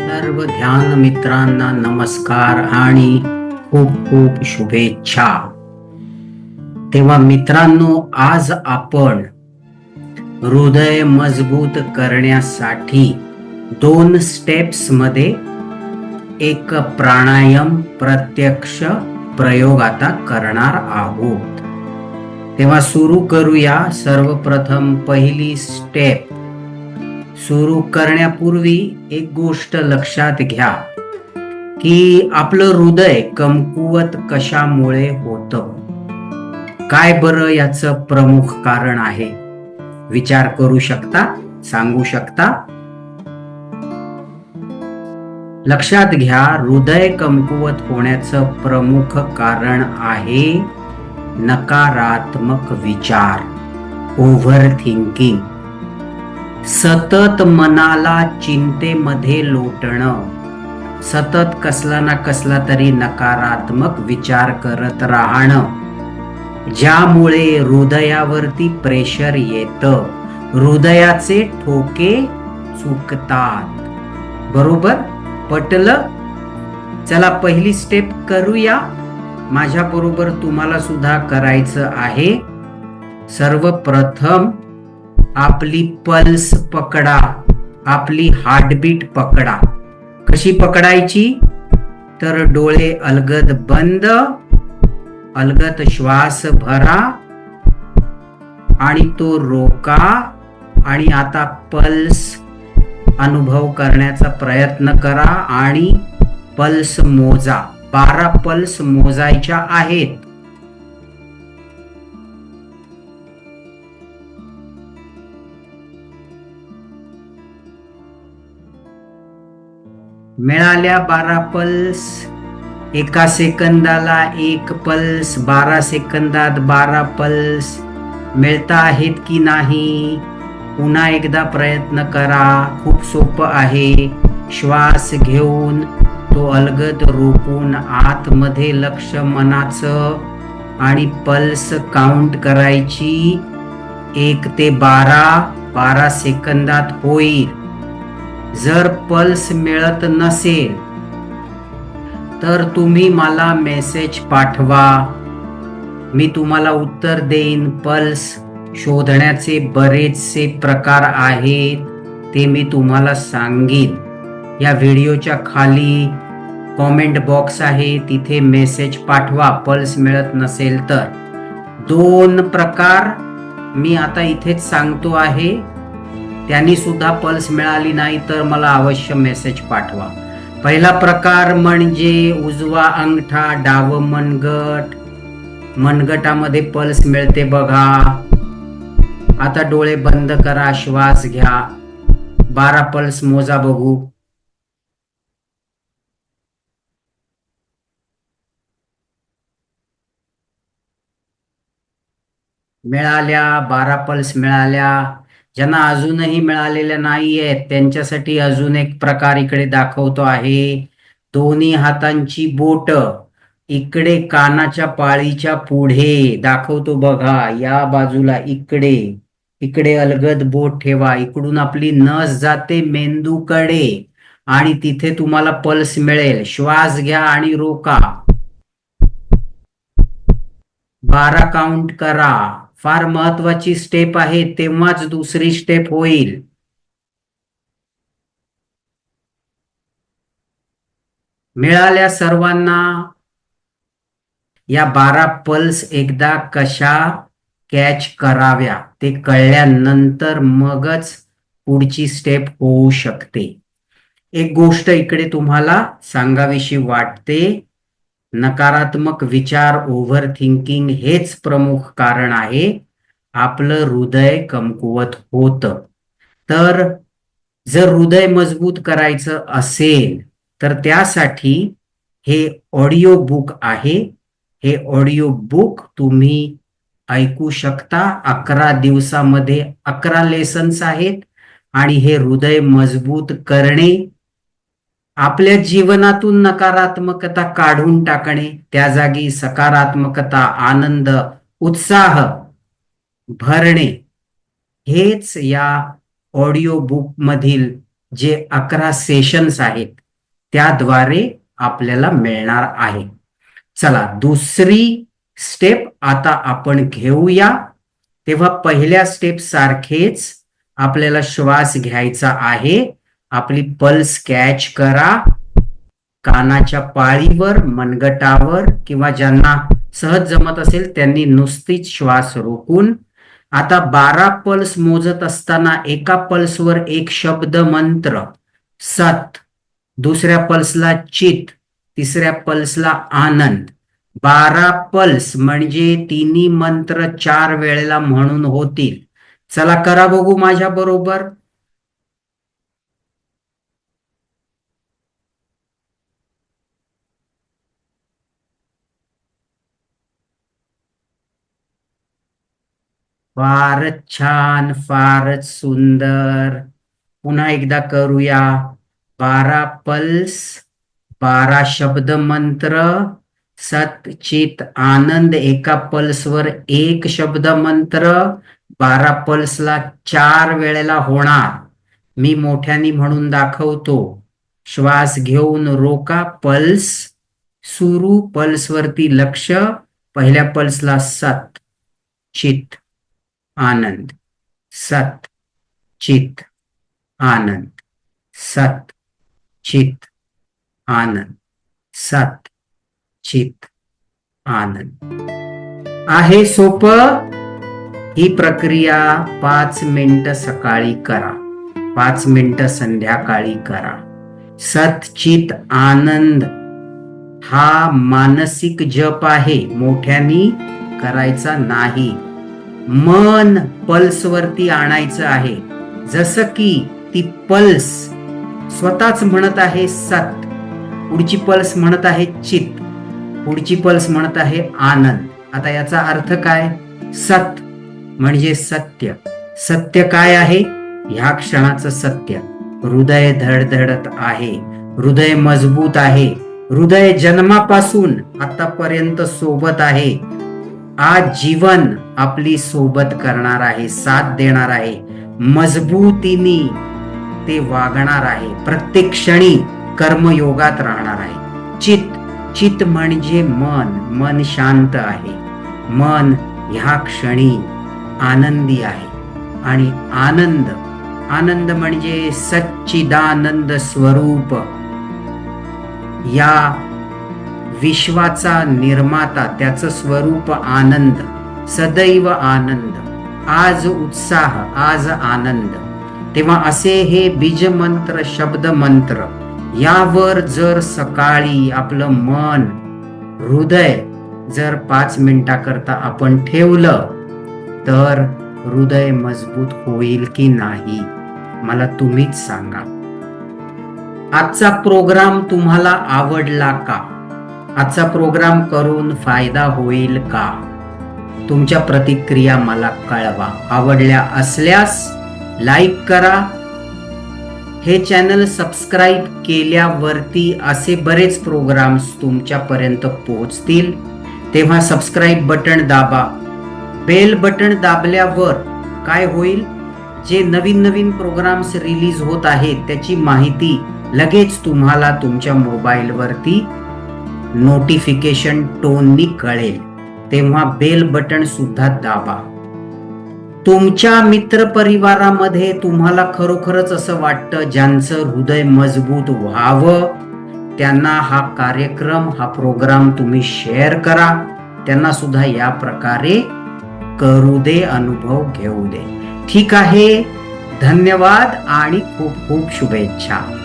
सर्व ध्यान मित्रांना नमस्कार आणि खूप खूप शुभेच्छा. तेव्हा मित्रांनो आज आपण हृदय मजबूत करण्यासाठी दोन स्टेप्समध्ये एक प्राणायाम प्रत्यक्ष प्रयोग आता करणार आहोत. तेव्हा सुरू करूया सर्वप्रथम पहिली स्टेप सुरू करण्यापूर्वी एक गोष्ट लक्षात घ्या की आपलं हृदय कमकुवत कशामुळे होतं? काय बरं याचं प्रमुख कारण आहे? विचार करू शकता? सांगू शकता? लक्षात घ्या हृदय कमकुवत होण्याचं प्रमुख कारण आहे नकारात्मक विचार ओव्हर थिंकिंग सतत मनाला चिंतेमध्ये लोटणं सतत कसला ना कसला तरी नकारात्मक विचार करत राहणं ज्यामुळे हृदयावरती प्रेशर येतं हृदयाचे ठोके चुकतात. बरोबर? पटलं? चला पहिली स्टेप करूया. माझ्याबरोबर तुम्हाला सुद्धा करायचं आहे. सर्वप्रथम आपली पल्स पकडा. आपली हार्टबीट पकडा. कशी पकडायची? तर डोळे अलगद बंद अलगद श्वास भरा आणि तो रोका आणि आता पल्स अनुभव करण्याचा प्रयत्न करा आणि पल्स मोजा. बारा पल्स मोजायच्या आहेत. मिळाल्या बारा पल्स एका सेकंदाला एक पल्स बारा सेकंदात बारा पल्स. मिळता आहेत की नाही? पुन्हा एकदा प्रयत्न करा. खूप सोपं आहे. श्वास घेऊन तो अलगद रोपून आतमध्ये लक्ष मनाचं आणि पल्स काउंट करायची. एक ते बारा बारा सेकंदात होईल. जर पल्स मिळत नसेल तर तुम्ही मला मेसेज पाठवा. मी तुम्हाला उत्तर देईन पल्स शोधण्याचे बरेचसे प्रकार आहेत ते मी तुम्हाला सांगेन. या व्हिडिओच्या खाली कॉमेंट बॉक्स आहे. तिथे मेसेज पाठवा. पल्स मिळत नसेल तर. दोन प्रकार मी आता इथेच सांगतो आहे. त्यांनी सुद्धा पल्स मिळाली नाही तर मला अवश्य मेसेज पाठवा. पहिला प्रकार म्हणजे उजवा अंगठा डाव मनगट. मनगटामध्ये पल्स मिळते बघा. आता डोळे बंद करा श्वास घ्या. बारा पल्स मोजा बघू. मिळाल्या बारा पल्स मिळाल्या. ज्यांना अजूनही मिळालेल्या नाही आहेत त्यांच्यासाठी अजून एक प्रकार इकडे दाखवतो आहे. दोन्ही हातांची बोट इकडे कानाच्या पाळीच्या पुढे दाखवतो बघा या बाजूला इकडे. इकडे अलगद बोट ठेवा. इकडून आपली नस जाते मेंदूकडे आणि तिथे तुम्हाला पल्स मिळेल. श्वास घ्या आणि रोका. बारा काउंट करा. फार महत्वाची स्टेप आहे तेव्हाच दुसरी स्टेप होईल. मिळाल्या सर्वांना या बारा पल्स एकदा कशा कॅच कराव्या ते कळल्यानंतर मगच पुढची स्टेप होऊ शकते. एक गोष्ट इकडे तुम्हाला सांगावीशी वाटते. नकारात्मक विचार ओव्हर थिंकिंग हेच प्रमुख कारण आहे. आपलं हृदय कमकुवत होत. तर जर हृदय मजबूत करायचं असेल तर त्यासाठी हे ऑडिओ बुक आहे. हे ऑडिओ बुक तुम्ही ऐकू शकता. अकरा दिवसामध्ये अकरा लेसन्स आहेत. आणि हे हृदय मजबूत करणे आपल्या जीवनातून नकारात्मकता काढून टाकणे त्या जागी सकारात्मकता आनंद उत्साह भरणे हेच या ऑडिओ बुक मधील जे अकरा सेशन्स आहेत त्याद्वारे आपल्याला मिळणार आहे. चला दुसरी स्टेप आता आपण घेऊया. तेव्हा पहिल्या स्टेप सारखेच आपल्याला श्वास घ्यायचा आहे. आपली पल्स कॅच करा. कानाच्या पाळीवर मनगटावर किंवा ज्यांना सहज जमत असेल त्यांनी नुसतीच श्वास रोखून. आता बारा पल्स मोजत असताना एका पल्सवर एक शब्द मंत्र सत. दुसऱ्या पल्सला चित तिसऱ्या पल्सला आनंद. बारा पल्स म्हणजे तिन्ही मंत्र चार वेळेला म्हणून होतील. चला करा बघू माझ्या बरोबर. फारच छान फारच सुंदर. पुन्हा एकदा करूया. बारा पल्स बारा शब्द मंत्र सत चित आनंद एका पल्सवर एक शब्द मंत्र बारा पल्सला चार वेळेला होणार. मी मोठ्यानी म्हणून दाखवतो. श्वास घेऊन रोका पल्स सुरू पल्सवरती लक्ष पहिल्या पल्सला सत. चित. आनंद सत चित आनंद सत चित आनंद सत चित आनंद. आहे सोप. ही प्रक्रिया पाच मिनिट सकाळी करा. पाच मिनिट संध्याकाळी करा. सत चित आनंद हा मानसिक जप आहे. मोठ्यानी करायचा नाही. मन पल्स वरती आणायचं आहे. जसं की ती पल्स स्वतःच म्हणत आहे सत. पुढची पल्स म्हणत आहे चित. पुढची पल्स म्हणत आहे आनंद. आता याचा अर्थ काय? सत म्हणजे सत्य. सत्य काय आहे? ह्या क्षणाचं सत्य. हृदय धडधडत आहे. हृदय मजबूत आहे. हृदय जन्मापासून आतापर्यंत सोबत आहे. आज जीवन आपली सोबत करणार आहे साथ देणार आहे. मजबूतीने ते वागणार आहे. प्रत्येक क्षणी कर्मयोगात राहणार आहे. चित चित म्हणजे मन. मन शांत आहे. मन ह्या क्षणी आनंदी आहे. आणि आनंद आनंद म्हणजे सच्चिदानंद स्वरूप. या विश्वाचा निर्माता त्याचं स्वरूप आनंद सदैव आनंद. आज उत्साह आज आनंद. तेव्हा असे हे बीज मंत्र शब्द मंत्र यावर जर सकाळी आपलं मन हृदय जर पाच मिनिटाकरता आपण ठेवलं तर हृदय मजबूत होईल की नाही मला तुम्हीच सांगा. आजचा प्रोग्राम तुम्हाला आवडला का? आजचा प्रोग्राम करून फायदा होईल का? तुमच्या प्रतिक्रिया मला कळवा. आवडल्या असल्यास लाईक करा. हे चॅनल सबस्क्राईब केल्यावरती असे बरेच प्रोग्राम्स तुमच्यापर्यंत पोहोचतील. तेव्हा सबस्क्राईब बटन दाबा. बेल बटन दाबल्यावर काय होईल? जे नवीन नवीन प्रोग्राम्स रिलीज होत आहेत त्याची माहिती लगेच तुम्हाला तुमच्या मोबाईलवरती नोटिफिकेशन टोननी कळेल. तेव्हा बेल बटन सुद्धा दाबा. तुमच्या मित्र परिवारामध्ये तुम्हाला खरोखरच असं वाटतं ज्यांचं हृदय मजबूत व्हावं? त्यांना हा कार्यक्रम हा प्रोग्राम तुम्ही शेअर करा. त्यांना सुद्धा या प्रकारे करू दे अनुभव घेऊ दे. ठीक आहे. धन्यवाद आणि खूप खूप शुभेच्छा.